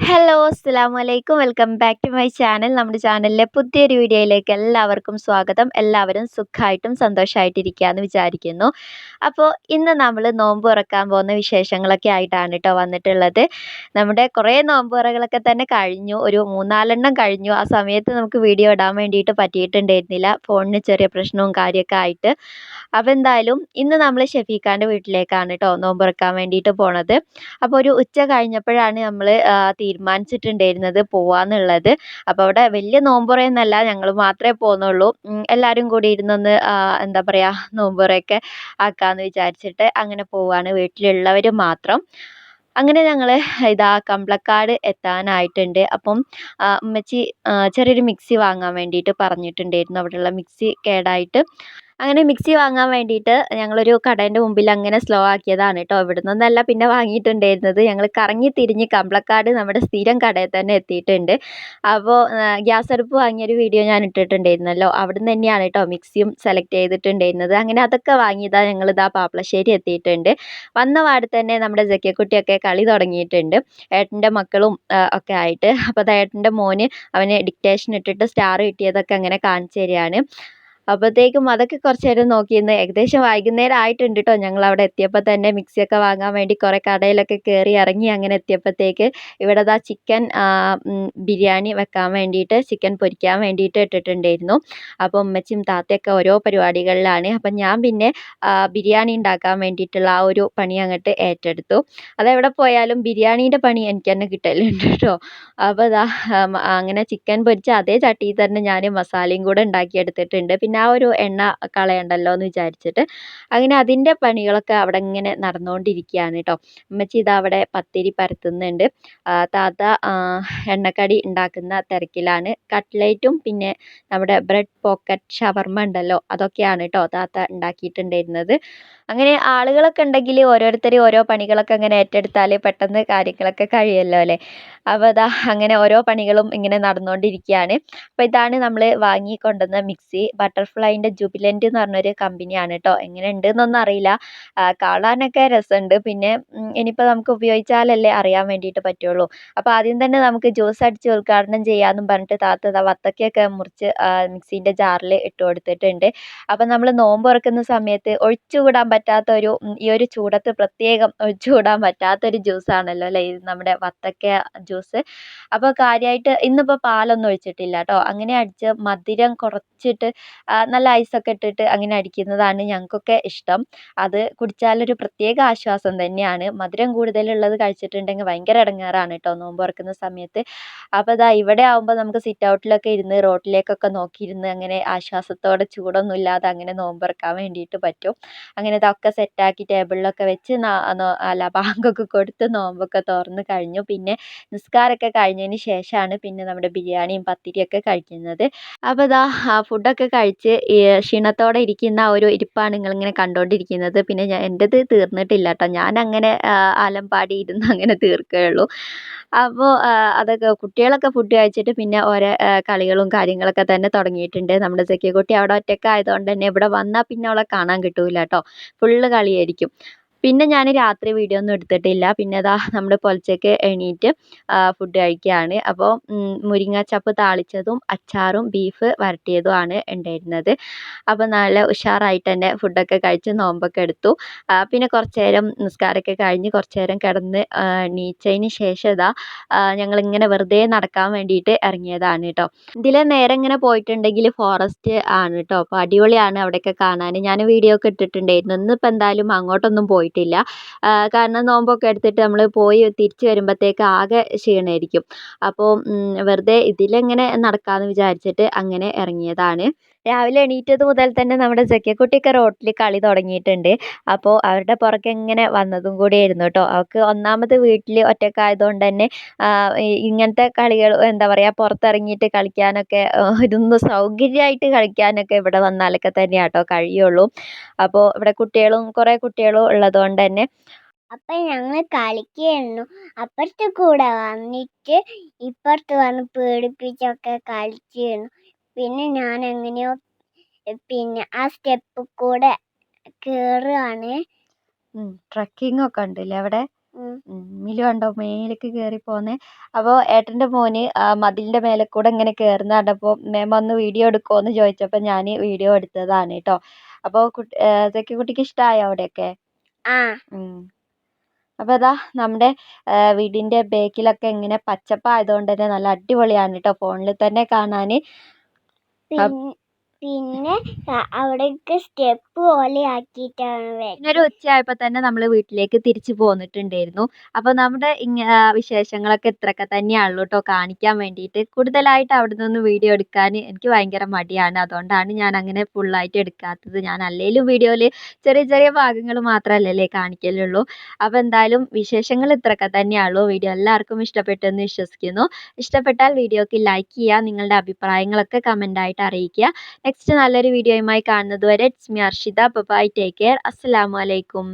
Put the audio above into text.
Hello അസ്സാം വലൈക്കും welcome back to my channel നമ്മുടെ ചാനലിലെ പുതിയൊരു വീഡിയോയിലേക്ക് എല്ലാവർക്കും സ്വാഗതം. എല്ലാവരും സുഖമായിട്ടും സന്തോഷമായിട്ടിരിക്കുക എന്ന് വിചാരിക്കുന്നു. അപ്പോൾ ഇന്ന് നമ്മൾ നോമ്പ് തുറക്കാൻ പോകുന്ന വിശേഷങ്ങളൊക്കെ ആയിട്ടാണ് കേട്ടോ വന്നിട്ടുള്ളത്. നമ്മുടെ കുറേ നോമ്പുറകളൊക്കെ തന്നെ കഴിഞ്ഞു. ഒരു മൂന്നാലെണ്ണം കഴിഞ്ഞു. ആ സമയത്ത് നമുക്ക് വീഡിയോ ഇടാൻ വേണ്ടിയിട്ട് പറ്റിയിട്ടുണ്ടായിരുന്നില്ല. ഫോണിന് ചെറിയ പ്രശ്നവും കാര്യമൊക്കെ ആയിട്ട്. അപ്പോൾ എന്തായാലും ഇന്ന് നമ്മൾ ഷെഫീഖാന്റെ വീട്ടിലേക്കാണ് കേട്ടോ നോമ്പ് തുറക്കാൻ വേണ്ടിയിട്ട് പോണത്. അപ്പോൾ ഒരു ഉച്ച കഴിഞ്ഞപ്പോഴാണ് നമ്മൾ തീരുമാനിച്ചിട്ടുണ്ടായിരുന്നത് പോവാന്നുള്ളത്. അപ്പോൾ അവിടെ വലിയ നോമ്പുറയൊന്നുമല്ല ഞങ്ങൾ മാത്രമേ പോകുന്നുള്ളൂ എല്ലാവരും കൂടി ഇരുന്നൊന്ന് എന്താ പറയുക നോമ്പുറയൊക്കെ ആക്കാമെന്ന് വിചാരിച്ചിട്ട് അങ്ങനെ പോവാണ് വീട്ടിലുള്ളവർ മാത്രം. അങ്ങനെ ഞങ്ങൾ ഇതാ കമ്പളക്കാട് എത്താനായിട്ടുണ്ട്. അപ്പം ഉമ്മച്ചി ചെറിയൊരു മിക്സി വാങ്ങാൻ വേണ്ടിയിട്ട് പറഞ്ഞിട്ടുണ്ടായിരുന്നു. അവിടെയുള്ള മിക്സി കേടായിട്ട്. അങ്ങനെ മിക്സി വാങ്ങാൻ വേണ്ടിയിട്ട് ഞങ്ങളൊരു കടേന്റെ മുമ്പിൽ അങ്ങനെ സ്ലോ ആക്കിയതാണ് കേട്ടോ. ഇവിടെ നിന്നല്ല പിന്നെ വാങ്ങിയിട്ടുണ്ടായിരുന്നത്. ഞങ്ങൾ കറങ്ങി തിരിഞ്ഞ് കമ്പളക്കാട് നമ്മുടെ സ്ഥിരം കടയിൽ തന്നെ എത്തിയിട്ടുണ്ട്. അപ്പോൾ ഗ്യാസ് അടുപ്പ് വാങ്ങിയൊരു വീഡിയോ ഞാൻ ഇട്ടിട്ടുണ്ടായിരുന്നല്ലോ. അവിടെ നിന്ന് തന്നെയാണ് കേട്ടോ മിക്സിയും സെലക്ട് ചെയ്തിട്ടുണ്ടായിരുന്നത്. അങ്ങനെ അതൊക്കെ വാങ്ങിയതാ ഞങ്ങൾ ഇതാ പാപ്പളശ്ശേരി എത്തിയിട്ടുണ്ട്. വന്ന പാട് തന്നെ നമ്മുടെ ജക്കിയക്കുട്ടിയൊക്കെ കളി തുടങ്ങിയിട്ടുണ്ട്. ഏട്ടന്റെ മക്കളും ഒക്കെ ആയിട്ട്. അപ്പോൾ അത് ഏട്ടന്റെ മോന് അവന് ഡിക്റ്റേഷൻ ഇട്ടിട്ട് സ്റ്റാർ കിട്ടിയതൊക്കെ അങ്ങനെ കാണിച്ചു തരികയാണ്. അപ്പോഴത്തേക്കും അതൊക്കെ കുറച്ച് നേരം നോക്കിയിരുന്നു ഏകദേശം വൈകുന്നേരം ആയിട്ടുണ്ട് കേട്ടോ ഞങ്ങൾ അവിടെ എത്തിയപ്പോൾ തന്നെ മിക്സിയൊക്കെ വാങ്ങാൻ വേണ്ടി കുറേ കടയിലൊക്കെ കയറി ഇറങ്ങി അങ്ങനെ എത്തിയപ്പോഴത്തേക്ക് ഇവിടെ ദാ ചിക്കൻ ബിരിയാണി വെക്കാൻ വേണ്ടിയിട്ട് ചിക്കൻ പൊരിക്കാൻ വേണ്ടിയിട്ട് ഇട്ടിട്ടുണ്ടായിരുന്നു. അപ്പോൾ ഉമ്മച്ചിയും താത്തയൊക്കെ ഓരോ പരിപാടികളിലാണ്. അപ്പം ഞാൻ പിന്നെ ബിരിയാണി ഉണ്ടാക്കാൻ വേണ്ടിയിട്ടുള്ള ആ ഒരു പണി അങ്ങോട്ട് ഏറ്റെടുത്തു. അതെവിടെ പോയാലും ബിരിയാണീന്റെ പണി എനിക്ക് തന്നെ കിട്ടലുണ്ട് കേട്ടോ അപ്പോൾ ദാ അങ്ങനെ ചിക്കൻ പൊരിച്ച അതേ ചട്ടിയിൽ തന്നെ ഞാൻ മസാലയും കൂടെ ഉണ്ടാക്കിയെടുത്തിട്ടുണ്ട്. പിന്നെ ആ ഒരു എണ്ണ കളയണ്ടല്ലോ എന്ന് വിചാരിച്ചിട്ട് അങ്ങനെ അതിന്റെ പണികളൊക്കെ അവിടെ ഇങ്ങനെ നടന്നുകൊണ്ടിരിക്കുകയാണ് കേട്ടോ അമ്മച്ചി ഇതാ അവിടെ പത്തിരി പരത്തുന്നുണ്ട്. താത്ത എണ്ണക്കടി ഉണ്ടാക്കുന്ന തിരക്കിലാണ്. കട്ട്ലേറ്റും പിന്നെ നമ്മുടെ ബ്രെഡ് പോക്കറ്റ് ഷവർമ്മ ഉണ്ടല്ലോ അതൊക്കെയാണ് കേട്ടോ താത്ത ഉണ്ടാക്കിയിട്ടുണ്ടായിരുന്നത്. അങ്ങനെ ആളുകളൊക്കെ ഉണ്ടെങ്കിൽ ഓരോരുത്തർ ഓരോ പണികളൊക്കെ അങ്ങനെ ഏറ്റെടുത്താൽ പെട്ടെന്ന് കാര്യങ്ങളൊക്കെ കഴിയുമല്ലോ അല്ലേ? അപ്പോൾ അതാ അങ്ങനെ ഓരോ പണികളും ഇങ്ങനെ നടന്നുകൊണ്ടിരിക്കുകയാണ് അപ്പോൾ ഇതാണ് നമ്മൾ വാങ്ങി മിക്സി മിക്സി ബട്ടർഫ്ലൈന്റെ ജുബിലന്റ് എന്ന് പറഞ്ഞൊരു കമ്പനിയാണ് കേട്ടോ എങ്ങനെ ഉണ്ട് എന്നൊന്നും അറിയില്ല കാണാനൊക്കെ രസമുണ്ട് പിന്നെ ഇനിയിപ്പോൾ നമുക്ക് ഉപയോഗിച്ചാലല്ലേ അറിയാൻ വേണ്ടിയിട്ട് പറ്റുള്ളൂ. അപ്പോൾ ആദ്യം തന്നെ നമുക്ക് ജ്യൂസ് അടിച്ച് ഉദ്ഘാടനം ചെയ്യാമെന്നും പറഞ്ഞിട്ട് താത്ത വത്തക്കയൊക്കെ മുറിച്ച് മിക്സീന്റെ ജാറിൽ ഇട്ട് കൊടുത്തിട്ടുണ്ട്. അപ്പോൾ നമ്മൾ നോമ്പ് തുറക്കുന്ന സമയത്ത് ഒഴിച്ചുകൂടാൻ പറ്റാത്ത ഒരു ഈ ഒരു ചൂടത്ത് പ്രത്യേകം ഒഴിച്ചുകൂടാൻ പറ്റാത്തൊരു ജ്യൂസാണല്ലോ അല്ലേ? നമ്മുടെ വത്തക്ക ജ്യൂസ്. അപ്പോൾ കാര്യമായിട്ട് ഇന്നിപ്പോൾ പാലൊന്നും ഒഴിച്ചിട്ടില്ല കേട്ടോ അങ്ങനെ അടിച്ച് മധുരം കുറച്ചിട്ട് നല്ല ഐസൊക്കെ ഇട്ടിട്ട് അങ്ങനെ അടിക്കുന്നതാണ് ഞങ്ങൾക്കൊക്കെ ഇഷ്ടം. അത് കുടിച്ചാലൊരു പ്രത്യേക ആശ്വാസം തന്നെയാണ്. മധുരം കൂടുതലുള്ളത് കഴിച്ചിട്ടുണ്ടെങ്കിൽ ഭയങ്കര ഇടങ്ങേറാണ് കേട്ടോ നോമ്പ് തുറക്കുന്ന സമയത്ത്. അപ്പോൾ ഇതാ ഇവിടെ ആകുമ്പോൾ നമുക്ക് സിറ്റ് ഔട്ടിലൊക്കെ ഇരുന്ന് റോട്ടിലേക്കൊക്കെ നോക്കിയിരുന്ന് അങ്ങനെ ആശ്വാസത്തോടെ ചൂടൊന്നും ഇല്ലാതെ അങ്ങനെ നോമ്പ് തുറക്കാൻ വേണ്ടിയിട്ട് പറ്റും. അങ്ങനെ ഇതൊക്കെ സെറ്റാക്കി ടേബിളിലൊക്കെ വെച്ച് അല്ല ബാങ്കൊക്കെ കൊടുത്ത് നോമ്പൊക്കെ തുറന്ന് കഴിഞ്ഞു. പിന്നെ നിസ്കാരമൊക്കെ കഴിഞ്ഞതിന് ശേഷമാണ് പിന്നെ നമ്മുടെ ബിരിയാണിയും പത്തിരിയൊക്കെ കഴിക്കുന്നത്. അപ്പോൾ ഇതാ ഫുഡൊക്കെ കഴിച്ച് ക്ഷീണത്തോടെ ഇരിക്കുന്ന ഒരു ഇരിപ്പാണ് നിങ്ങളിങ്ങനെ കണ്ടുകൊണ്ടിരിക്കുന്നത് പിന്നെ ഞാൻ എന്റെത് തീർന്നിട്ടില്ല കേട്ടോ ഞാൻ അങ്ങനെ ആലമ്പാടി ഇരുന്ന് അങ്ങനെ തീർക്കുകയുള്ളൂ. അപ്പോൾ അതൊക്കെ കുട്ടികളൊക്കെ ഫുഡ് കഴിച്ചിട്ട് പിന്നെ ഓരോ കളികളും കാര്യങ്ങളൊക്കെ തന്നെ തുടങ്ങിയിട്ടുണ്ട്. നമ്മുടെ കുട്ടി അവിടെ ഒറ്റയ്ക്കായതുകൊണ്ട് തന്നെ ഇവിടെ വന്നാൽ പിന്നെ അവളെ കാണാൻ കിട്ടില്ല കേട്ടോ ഫുള്ള് കളിയായിരിക്കും. പിന്നെ ഞാൻ രാത്രി വീഡിയോ ഒന്നും എടുത്തിട്ടില്ല. പിന്നെ അതാ നമ്മൾ പുലർച്ചയ്ക്ക് എണീറ്റ് ഫുഡ് കഴിക്കുകയാണ് അപ്പോൾ മുരിങ്ങാച്ചപ്പ് താളിച്ചതും അച്ചാറും ബീഫ് വരട്ടിയതുമാണ് ഉണ്ടായിരുന്നത്. അപ്പോൾ നല്ല ഉഷാറായിട്ട് തന്നെ ഫുഡൊക്കെ കഴിച്ച് നോമ്പൊക്കെ എടുത്തു. പിന്നെ കുറച്ച് നേരം നിസ്കാരമൊക്കെ കഴിഞ്ഞ് കുറച്ച് നേരം കിടന്ന് എണീച്ചതിന് ശേഷം ഇതാ ഞങ്ങളിങ്ങനെ വെറുതെ നടക്കാൻ വേണ്ടിയിട്ട് ഇറങ്ങിയതാണ് കേട്ടോ ഇതിലെ നേരെ ഇങ്ങനെ പോയിട്ടുണ്ടെങ്കിൽ ഫോറസ്റ്റ് ആണ് കേട്ടോ അപ്പോൾ അടിപൊളിയാണ് അവിടെയൊക്കെ കാണാൻ. ഞാൻ വീഡിയോ ഒക്കെ ഇട്ടിട്ടുണ്ടായിരുന്നു. ഇന്നിപ്പോൾ എന്തായാലും അങ്ങോട്ടൊന്നും പോയിട്ടില്ല. പോയിട്ടില്ല കാരണം നോമ്പൊക്കെ എടുത്തിട്ട് നമ്മൾ പോയി തിരിച്ച് വരുമ്പോഴത്തേക്ക് ആകെ ക്ഷീണമായിരിക്കും അപ്പോൾ വെറുതെ ഇതിലെങ്ങനെ നടക്കാമെന്ന് വിചാരിച്ചിട്ട് അങ്ങനെ ഇറങ്ങിയതാണ്. രാവിലെ എണീറ്റത് മുതൽ തന്നെ നമ്മുടെ ജക്കിയക്കുട്ടിയൊക്കെ റോട്ടിൽ കളി തുടങ്ങിയിട്ടുണ്ട്. അപ്പോൾ അവരുടെ പുറകെ ഇങ്ങനെ വന്നതും കൂടിയായിരുന്നു കേട്ടോ അവൾക്ക് ഒന്നാമത് വീട്ടിൽ ഒറ്റക്കായതുകൊണ്ട് തന്നെ ഇങ്ങനത്തെ കളികൾ എന്താ പറയുക പുറത്തിറങ്ങിയിട്ട് കളിക്കാനൊക്കെ ഇതൊന്ന് സൗകര്യമായിട്ട് കളിക്കാനൊക്കെ ഇവിടെ വന്നാലൊക്കെ തന്നെയാണ് കേട്ടോ കഴിയുള്ളൂ. അപ്പോൾ ഇവിടെ കുട്ടികളും കുറേ കുട്ടികളും ഉള്ളതുകൊണ്ട് തന്നെ അപ്പം ഞങ്ങൾ കളിക്കുകയായിരുന്നു അപ്പുറത്ത് കൂടെ വന്നിട്ട് ഇപ്പുറത്ത് വന്ന് പേടിപ്പിച്ചൊക്കെ കളിച്ചിരുന്നു. പിന്നെ ഞാൻ എങ്ങനെയോ പിന്നെ ആ സ്റ്റെപ്പ് കൂടെ കേറുകയാണ് ട്രക്കിംഗ് ഒക്കെ ഉണ്ടല്ലേ അവിടെ. മിലു കണ്ടോ മേലേക്ക് കയറി പോന്നെ? അപ്പോൾ ഏട്ടന്റെ മോന് ആ മതിലിന്റെ മേലെ കൂടെ ഇങ്ങനെ കയറുന്ന കണ്ടപ്പോൾ മേം ഒന്ന് വീഡിയോ എടുക്കുമോ എന്ന് ചോദിച്ചപ്പോൾ ഞാൻ വീഡിയോ എടുത്തതാണ് കേട്ടോ. അപ്പോൾ കുട്ടി തെക്കി കുട്ടിക്ക് ഇഷ്ടമായോ അവിടെയൊക്കെ? ആ. അപ്പോൾ അതാ നമ്മുടെ വീടിന്റെ വീടിന്റെ ബേക്കിലൊക്കെ ഇങ്ങനെ പച്ചപ്പായതുകൊണ്ട് തന്നെ നല്ല അടിപൊളിയാണ് കേട്ടോ ഫോണിൽ തന്നെ കാണാൻ 好 പിന്നെ അവിടേക്ക് സ്റ്റെപ്പ് പോലെ ആക്കിയിട്ടാണ് പിന്നെ ഒരു ഉച്ചയായപ്പോൾ തന്നെ നമ്മൾ വീട്ടിലേക്ക് തിരിച്ചു പോന്നിട്ടുണ്ടായിരുന്നു. അപ്പോൾ നമ്മുടെ ഇങ്ങ ആ, വിശേഷങ്ങളൊക്കെ ഇത്രയൊക്കെ തന്നെയാണല്ലോ കേട്ടോ കാണിക്കാൻ വേണ്ടിയിട്ട്. കൂടുതലായിട്ട് അവിടെ നിന്ന് വീഡിയോ എടുക്കാൻ എനിക്ക് ഭയങ്കര മടിയാണ്. അതുകൊണ്ടാണ് ഞാൻ അങ്ങനെ ഫുള്ളായിട്ട് എടുക്കാത്തത്. ഞാൻ അല്ലെങ്കിലും വീഡിയോയിൽ ചെറിയ ചെറിയ ഭാഗങ്ങൾ മാത്രമല്ലല്ലേ കാണിക്കലുള്ളൂ. അപ്പോൾ എന്തായാലും വിശേഷങ്ങൾ ഇത്രയൊക്കെ തന്നെയാണല്ലോ. വീഡിയോ എല്ലാവർക്കും ഇഷ്ടപ്പെട്ടെന്ന് വിശ്വസിക്കുന്നു. ഇഷ്ടപ്പെട്ടാൽ വീഡിയോക്ക് ലൈക്ക് ചെയ്യുക നിങ്ങളുടെ അഭിപ്രായങ്ങളൊക്കെ കമന്റായിട്ട് അറിയിക്കുക. നെക്സ്റ്റ് നല്ലൊരു വീഡിയോയുമായി കാണുന്നത് വരെ it's me Arshitha bye take care അസ്സലാമു അലൈക്കും.